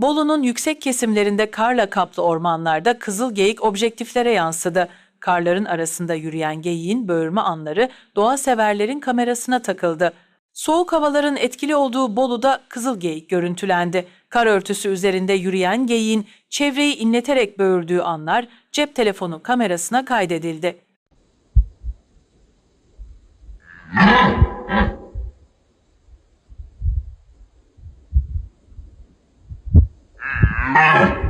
Bolu'nun yüksek kesimlerinde karla kaplı ormanlarda kızıl geyik objektiflere yansıdı. Karların arasında yürüyen geyiğin böğürme anları doğa severlerin kamerasına takıldı. Soğuk havaların etkili olduğu Bolu'da kızıl geyik görüntülendi. Kar örtüsü üzerinde yürüyen geyiğin çevreyi inleterek böğürdüğü anlar cep telefonu kamerasına kaydedildi. Ah!